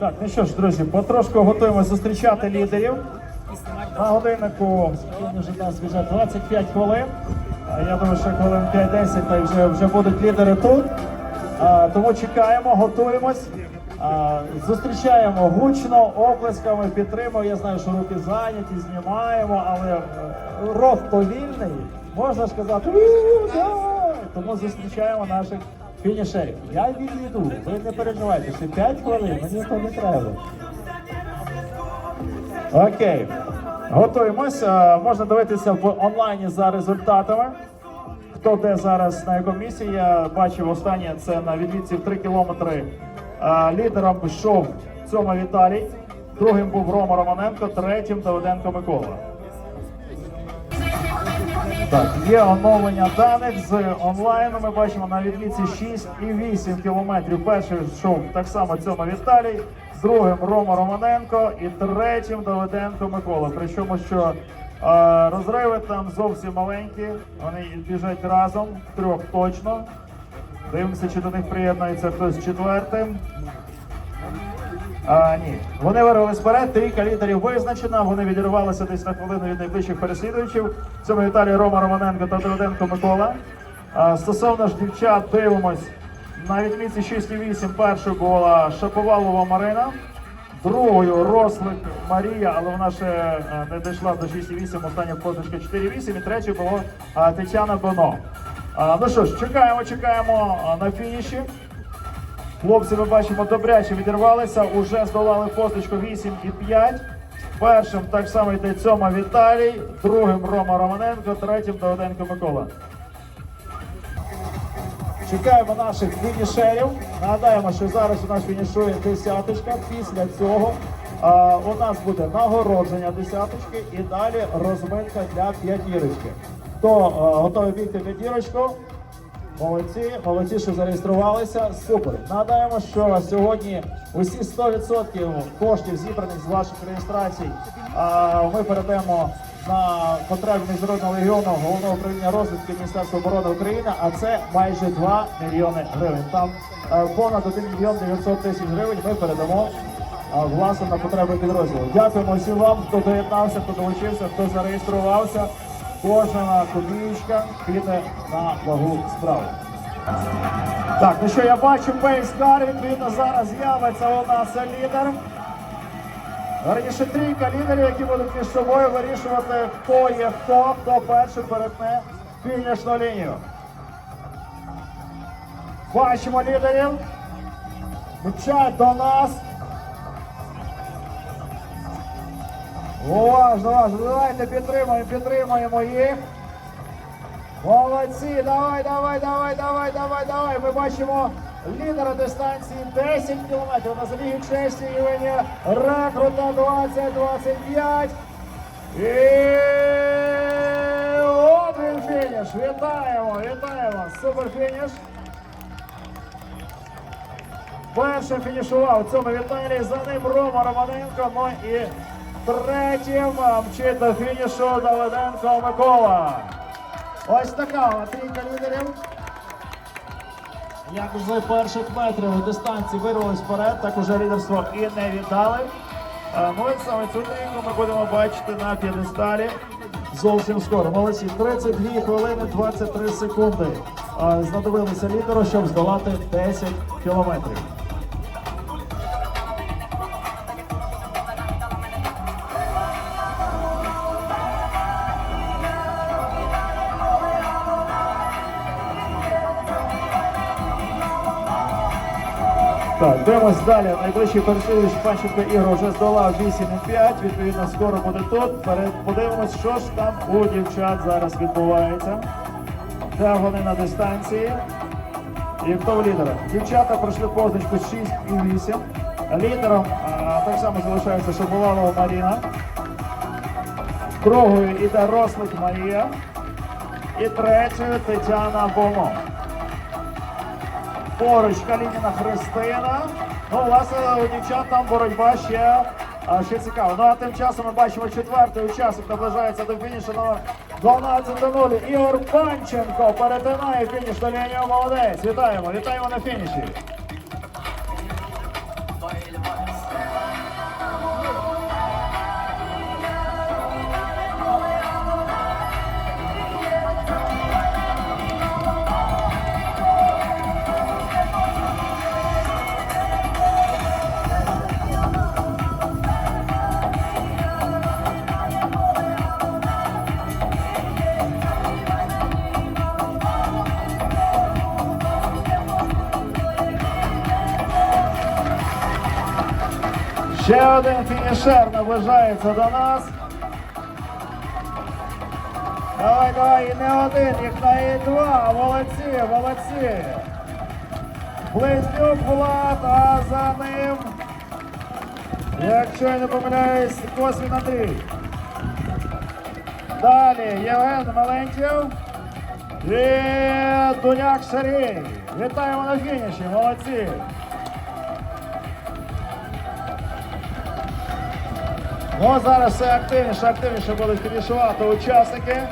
Так, ну що ж, друзі, потрошку готуємося зустрічати лідерів. На годиннику вже нас вже 25 хвилин. Я думаю, що хвилин 5-10 та вже, вже будуть лідери тут. Тому чекаємо, готуємось. Зустрічаємо гучно, оплесками, підтримуємо. Я знаю, що руки зайняті, знімаємо, але е, рот повільний. Можна ж казати, «У, давай!» тому зустрічаємо наших фінішерів. Я відійду, ви не переживайте, ще 5 хвилин, мені то не треба. Окей. Готуємося. Можна дивитися в онлайні за результатами. Хто де зараз на якому місці. Я бачив останнє це на відліці в 3 кілометри. Лідером йшов Цьома Віталій, другим був Рома Романенко, третім Давиденко Микола. Так, є оновлення даних з онлайну. Ми бачимо на відліці 6 і 8 кілометрів. Перший йшов так само цьому Віталій, другим Рома Романенко і третім Давиденко Микола. Причому що е, розриви там зовсім маленькі, вони біжать разом, трьох точно. Дивимося, чи до них приєднується хтось четвертим. А, ні, вони вирвались вперед, трійка лідерів визначена. Вони відірвалися десь на хвилину від найближчих переслідувачів. Цьому Віталій Рома Романенко та Давиденко Микола. А, стосовно ж дівчат, дивимось. На відмітці 6 і 8 першою була Шаповалова Марина. Другою Рослик Марія, але вона ще е, не дійшла до 6,8, остання позначка 4,8. І третьою була а, Тетяна Боно. Ну що ж, чекаємо, чекаємо на фініші. Хлопці, ми бачимо, добряче відірвалися, уже здолали позначку 8 і 5. Першим так само йде Цьома Віталій, другим Рома Романенко, третім Давиденко Микола. Чекаємо наших фінішерів. Нагадаємо, що зараз у нас фінішує десяточка. Після цього а, у нас буде нагородження десяточки і далі розминка для п'ятірочки. Хто готовий бігти п'ятірочку? Молодці, молодці, що зареєструвалися. Супер. Нагадаємо, що сьогодні усі 100% коштів зібраних з ваших реєстрацій ми передаємо на потреби Міжнародного легіону головного управління розвитку Міністерства оборони України, а це майже 2 мільйони гривень. Там е, понад 1 мільйон 900 тисяч гривень ми передамо власне на потреби підрозділу. Дякуємо всім вам, хто доєднався, хто долучився, хто зареєструвався. Кожна копієчка піде на вагу справи. Так, ну що я бачу пейскар, відповідно зараз з'явиться у нас лідер. Раніше трійка лідерів, які будуть між собою вирішувати, хто є хто, хто перший перетне фінішну лінію. Бачимо лідерів. Мчать до нас. Уважно, уважно, давайте підтримаємо, підтримаємо їх. Молодці, давай, давай, давай, давай, давай, давай. Ми бачимо лідера дистанції 10 кілометрів на забігі честі Євгенія Рекрута 20-25. І от він фініш. Вітаємо, вітаємо. Супер фініш. Першим фінішував в цьому Віталій, за ним Рома Романенко, ну і третім мчить до фінішу Давиденко Микола. Ось така трійка лідерів. Як з перших метрів дистанції вирвались вперед, так уже лідерство і не віддали. Е, Ну і саме цю трійку ми будемо бачити на п'єдесталі зовсім скоро. Молодці, 32 хвилини 23 секунди. Е, Знадобилися лідеру, щоб здолати 10 кілометрів. Так, дивимось далі. Найближчий переслідувач Панченко Ігор вже здолав 8,5. Відповідно, скоро буде тут. Подивимось, що ж там у дівчат зараз відбувається. Де вони на дистанції? І хто в лідерах? Дівчата пройшли позначку 6 і 8. Лідером а, так само залишається Шабувалова Маріна. Другою іде Рослик Марія. І третьою Тетяна Бомо. Поруч Калініна Христина. Ну, власне, у дівчат там боротьба ще, ще цікава. Ну а тим часом ми бачимо четвертий учасник наближається до фінішу номер 12 до 0. Ігор Панченко перетинає фінішну лінію. Молодець. Вітаємо, вітаємо на фініші. Ще один фінішер наближається до нас. Давай, давай, і не один, їх навіть два. Молодці, молодці. Близнюк Влад, а за ним, якщо я не помиляюсь, Косвін Андрій. Далі Євген Мелентів і Дуняк Шарій. Вітаємо на фініші, молодці. Ну, зараз все активніше, активніше будуть фінішувати учасники.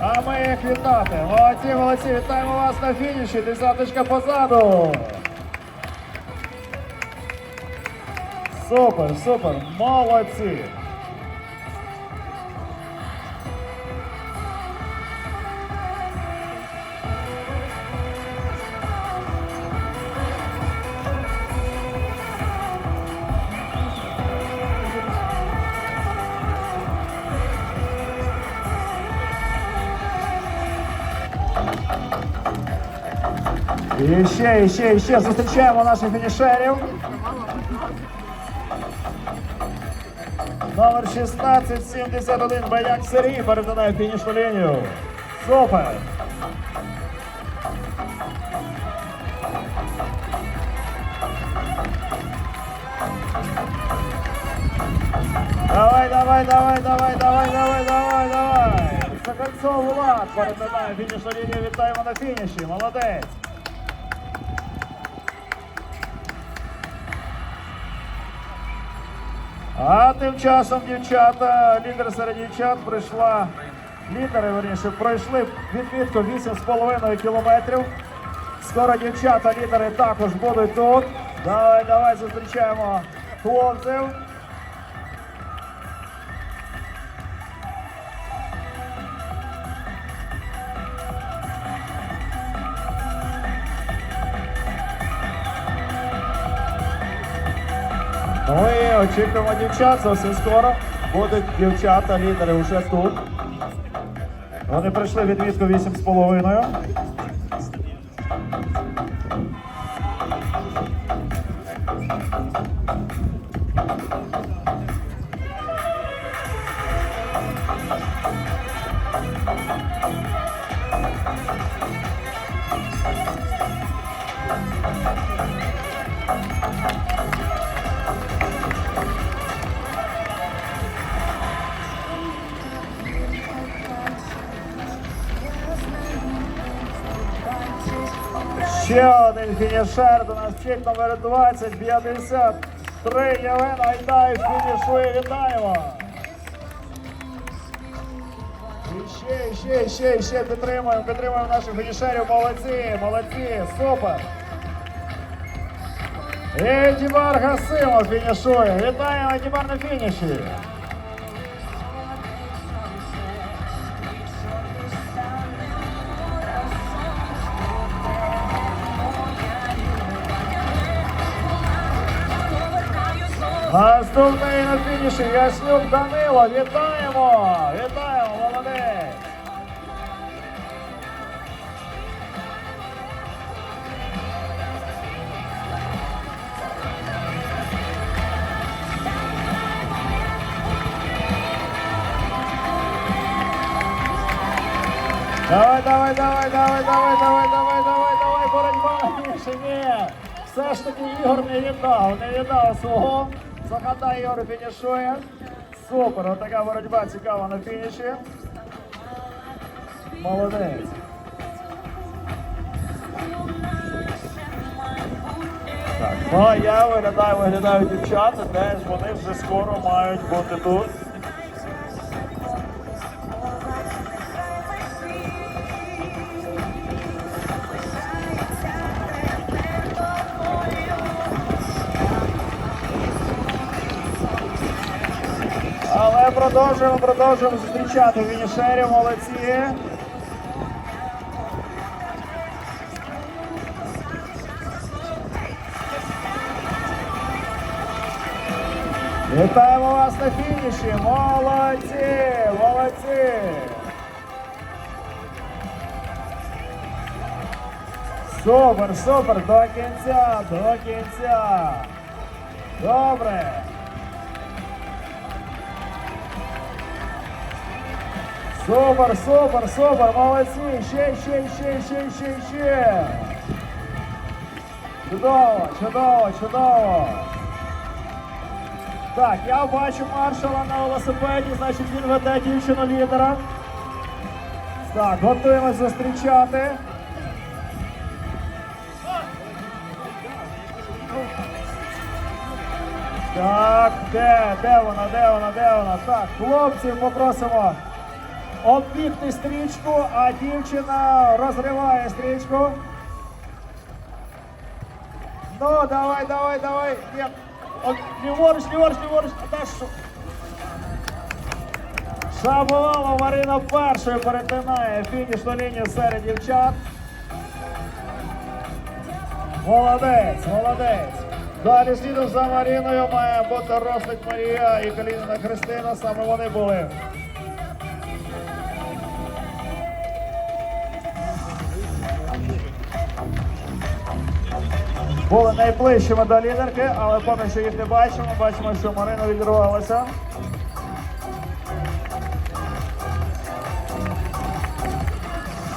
А ми їх вітати. Молодці, молодці, вітаємо вас на фініші. Десяточка позаду. Супер, супер, молодці. І ще, і ще, і ще зустрічаємо наших фінішерів. Номер 1671 Баяк Сергій перетинає фінішну лінію. Супер! Давай, давай, давай, давай, давай, давай, давай, давай. Сокольцов Влад перетинає фінішну лінію. Вітаємо на фініші. Молодець. А тим часом дівчата, лідер серед дівчат прийшла. Лідери, верніше, пройшли відмітку 8,5 кілометрів. Скоро дівчата, лідери також будуть тут. Давай, давай зустрічаємо хлопців. Очікуємо дівчат, зовсім скоро будуть дівчата, лідери вже тут. Вони прийшли відмітку 8,5. Фінішер до нас чек номер 20, 53. Євген Айдаєв фінішує. Вітаємо! І ще, ще, ще, ще підтримуємо, підтримуємо наших фінішерів. Молодці, молодці, супер! І Дібар Гасимов фінішує. Вітаємо Дібар на фініші. Наступний на фініші Яснюк Данило. Вітаємо! Вітаємо, молодець! Давай, давай, давай, давай, давай, давай, давай, давай, давай, боротьба на фініші. Ні. Все ж таки Ігор не віддав, не віддав свого. Захата Ігор фінішує. Супер, отака боротьба цікава на фініші. Молодець. Так, ну а я виглядаю, виглядаю дівчата, теж вони вже скоро мають бути тут. Продовжуємо, продовжуємо зустрічати фінішерів, молодці. Вітаємо вас на фініші! Молодці! Молодці! Супер, супер, до кінця, до кінця. Добре. Супер, супер, супер, молодці. Ще, ще, ще, ще, ще, ще. Чудово, чудово, чудово. Так, я бачу маршала на велосипеді, значить він веде дівчину лідера. Так, готуємось зустрічати. Так, де, де вона, де вона, де вона? Так, хлопців попросимо оббігти стрічку, а дівчина розриває стрічку. Ну, давай, давай, давай. Нет. От, ліворуч, ліворуч, ліворуч. А? Шабувала Марина першою перетинає фінішну лінію серед дівчат. Молодець, молодець. Далі слідом за Маріною має бути Рослик Марія і Калініна Христина. Саме вони були. Були найближчими до лідерки, але поки що їх не бачимо. Бачимо, що Марина відірвалася.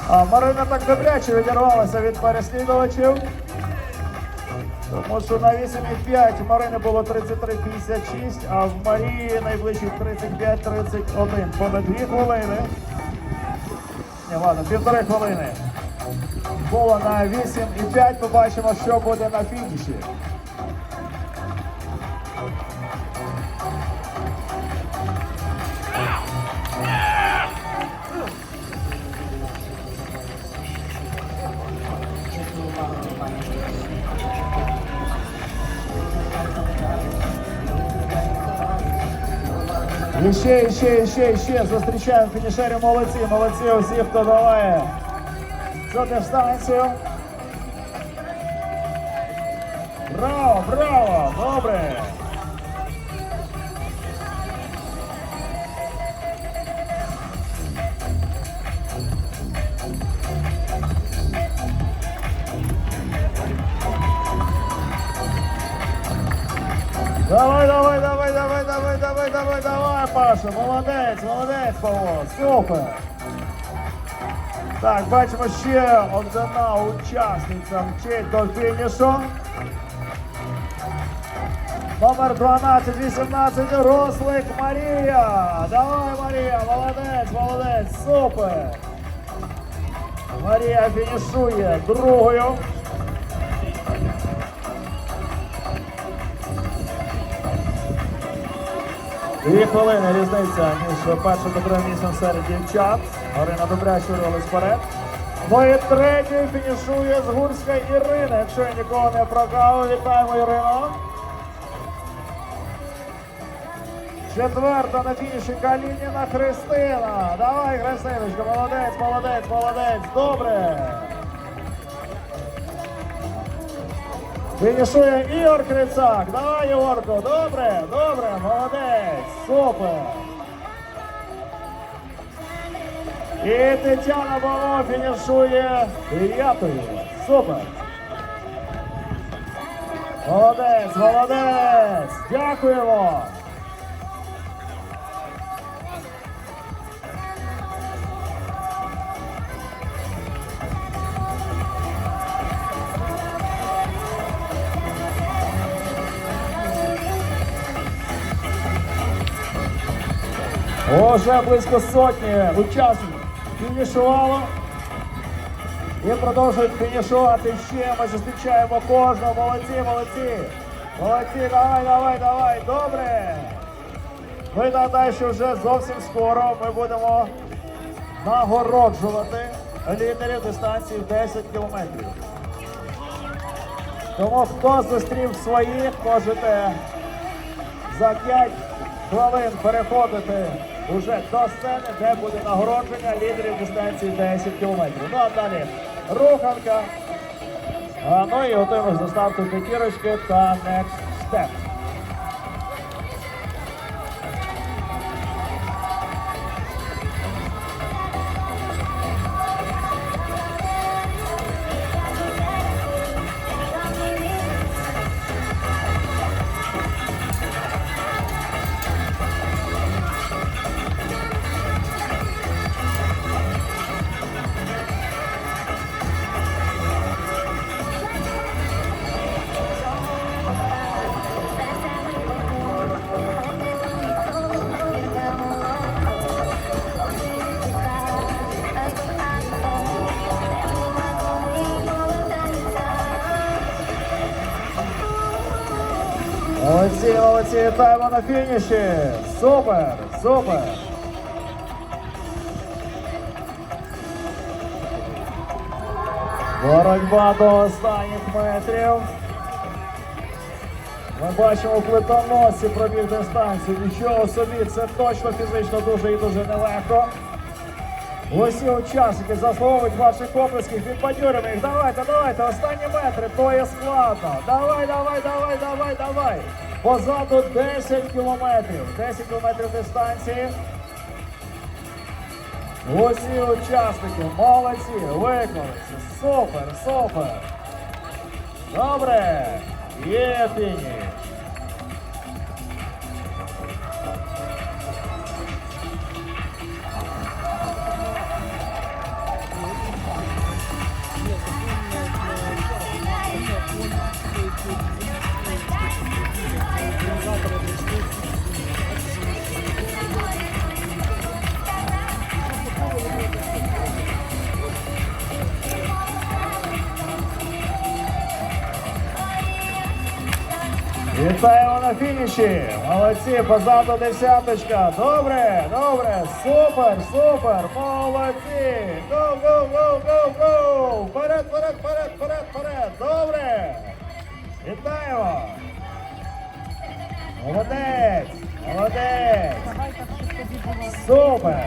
А Марина так добряче відірвалася від переслідувачів. Тому що на 8,5 у Марини було 33,56, а в Марії найближчий 35,31. Понад 2 хвилини. Ні, ладно, півтори хвилини. Було на 8,5. Побачимо, що буде на фініші. І ще, і ще, і ще, і ще. Зустрічаємо фінішерів молодці, молодці усі, хто даває цю дистанцію. Браво, браво, добре. Давай, давай, давай, давай, давай, давай, давай, давай, Паша, молодець, молодець, Павло, супер. Так, бачимо ще одна учасниця мчить до фінішу. Номер 12-18, Рослик Марія. Давай, Марія, молодець, молодець, супер. Марія фінішує другою. Дві хвилини різниця між першим та другим місцем серед дівчат. Марина Добряча рухалась вперед. Ну і фінішує Згурська Ірина. Якщо я нікого не прогав, вітаємо Ірину. Четверта на фініші Калініна Христина. Давай, Христиночка, молодець, молодець, молодець. Добре. Фінішує Ігор Крицак. Давай, Ігорко. Добре, добре, молодець. Супер. І Тетяна Бало фінішує дев'ятою. Супер. Молодець, молодець. Дякуємо. Уже близько сотні учасників фінішувало. І продовжують фінішувати ще. Ми зустрічаємо кожного. Молодці, молодці. Молодці, давай, давай, давай. Добре. Ви нагадаю, що вже зовсім скоро ми будемо нагороджувати лідерів дистанції 10 кілометрів. Тому хто зустрів своїх, можете за 5 хвилин переходити уже до сцени, де буде нагородження лідерів дистанції 10 кілометрів. Ну а далі руханка. А, ну і готуємося до старту п'ятірочки та next step. Вітаємо на фініші. Супер, супер. Боротьба до останніх метрів. Ми бачимо плитоносці пробіг дистанцію. Нічого собі, це точно фізично дуже і дуже нелегко. Усі учасники заслуговують ваших оплесків, підбадьоримо їх. Давайте, давайте, останні метри, то є складно. Давай, давай, давай, давай, давай. Позаду 10 кілометрів. 10 кілометрів дистанції. Усі учасники, молодці, виконуються. Супер, супер. Добре. Є фініш. Вітаємо на фініші. Молодці, позаду десяточка. Добре, добре, супер, супер, молодці. Го, го, го, го, го. Вперед, вперед, вперед, вперед, вперед. Добре. Вітаємо. Молодець, молодець. Супер.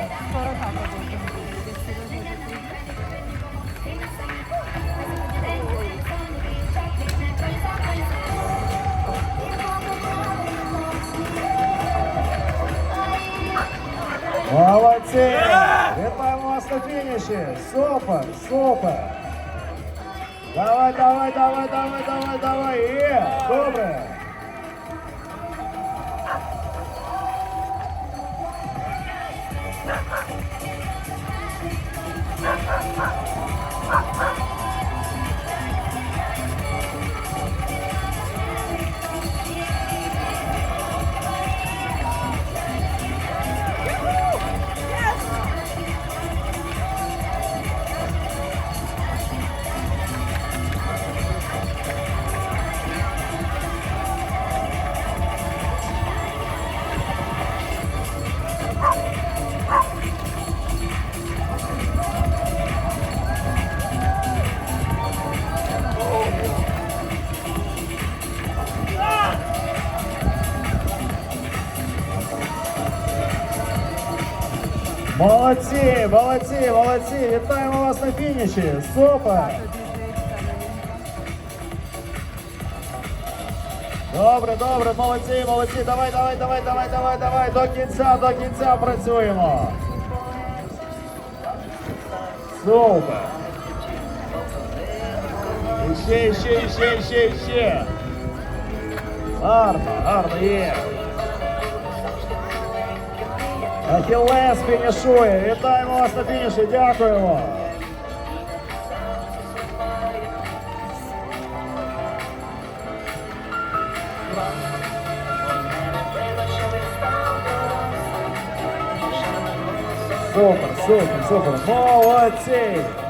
Молодці! Вітаємо вас на фініші! Супер, супер! Давай, давай, давай, давай, давай, давай! Є! Добре! Молодці, молодці, молодці! Вітаємо вас на фініші! Супер! Добре, добре, молодці, молодці. Давай, давай, давай, давай, давай, давай. До кінця, до кінця працюємо. Супер. І ще, і ще, і ще, і ще, і ще. Гарно, гарно, є. Ахілес фінішує. Вітаємо вас на фініші. Дякуємо. Супер, супер, супер. Молодці!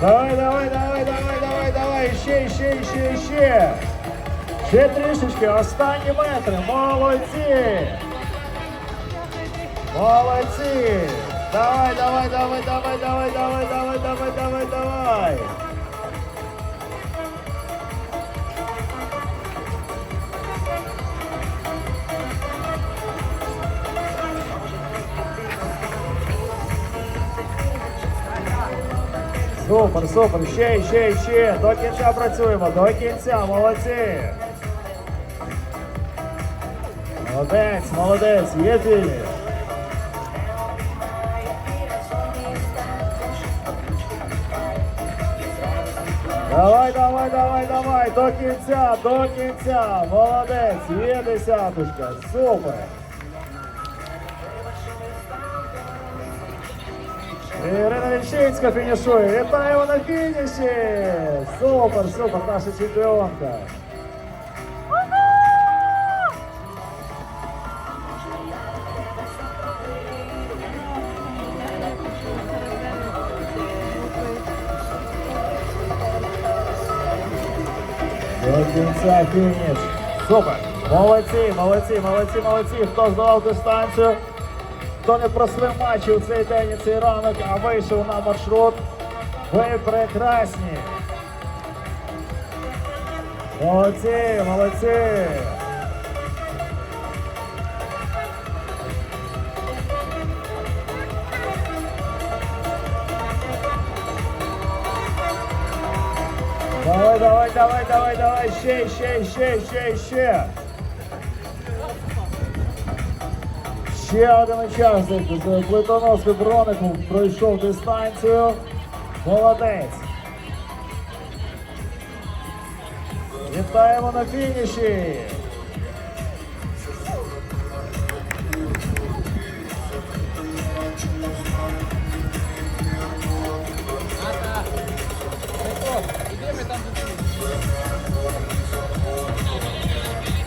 Давай, давай, давай, давай, давай, давай, ще, ще, ще, ще. Ще трішечки, останні метри. Молодці. Молодці. Давай, давай, давай, давай, давай, давай, давай, давай, давай, давай. Супер, супер, ще, ще, ще. До кінця працюємо, до кінця, молодці. Молодець, молодець, є фініш. Давай, давай, давай, давай, до кінця, до кінця. Молодець, є десяточка. Супер. Ірина Вільчинська фінішує. Вітаємо на фініші! Супер, супер, наша чемпіонка. До кінця фініш. Супер. Молодці, молодці, молодці, молодці. Хто здавав дистанцію, хто не прослив матчі цей день і цей ранок, а вийшов на маршрут. Ви прекрасні. Молодці, молодці. Давай, давай, давай, давай, давай, ще, ще, ще, ще, ще. Ще один учасник з плитоноски бронику пройшов дистанцію. Молодець. Вітаємо на фініші.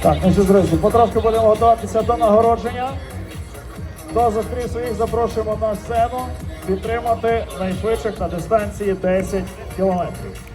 Так, ну що, друзі, потрошки будемо готуватися до нагородження. Хто зустрів своїх, запрошуємо на сцену підтримати найшвидших на дистанції 10 кілометрів.